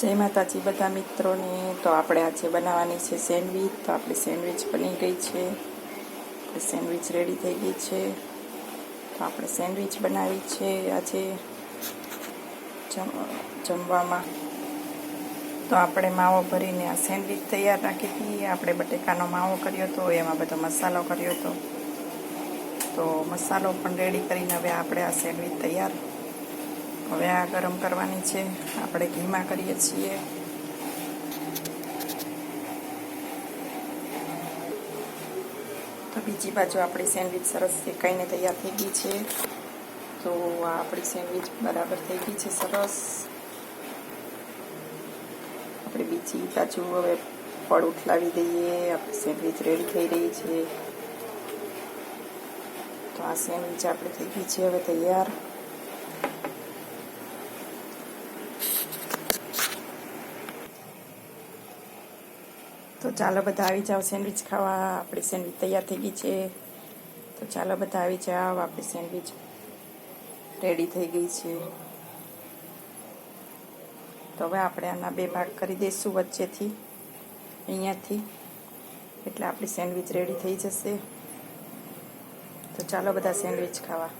જય માતાજી બધા મિત્રોને. તો આપણે આજે બનાવવાની છે સેન્ડવિચ. તો આપણી સેન્ડવિચ બની ગઈ છે. સેન્ડવિચ રેડી થઈ ગઈ છે. તો આપણે સેન્ડવિચ બનાવી છે આજે જમ- જમવામાં. તો આપણે માવો ભરીને આ સેન્ડવિચ તૈયાર રાખી હતી. આપણે બટેકાનો માવો કર્યો હતો, એમાં બધો મસાલો કર્યો હતો. તો મસાલો પણ રેડી કરીને હવે આપણે આ સેન્ડવિચ તૈયાર હવે આ ગરમ કરવાની છે. આપણે ઘીમાં કરીએ છીએ. તો બીજી બાજુ આપણી સેન્ડવિચ સરસ શેકાઈને તૈયાર થઈ ગઈ છે. તો આ આપણી સેન્ડવિચ બરાબર થઈ ગઈ છે, સરસ. આપણે બીજી બાજુ હવે ફળ ઉઠલાવી દઈએ. આપણી સેન્ડવિચ રેડી થઈ રહી છે. તો આ સેન્ડવિચ આપણે થઈ ગઈ છે, હવે તૈયાર. તો ચાલો બધા આવી જાઓ સેન્ડવિચ ખાવા. આપણી સેન્ડવિચ તૈયાર થઈ ગઈ છે. તો ચાલો બધા આવી જાઓ. આપણી સેન્ડવિચ રેડી થઈ ગઈ છે. તો હવે આપણે આના બે ભાગ કરી દઈશું વચ્ચેથી, અહીંયાથી. એટલે આપણી સેન્ડવિચ રેડી થઈ જશે. તો ચાલો બધા સેન્ડવિચ ખાવા.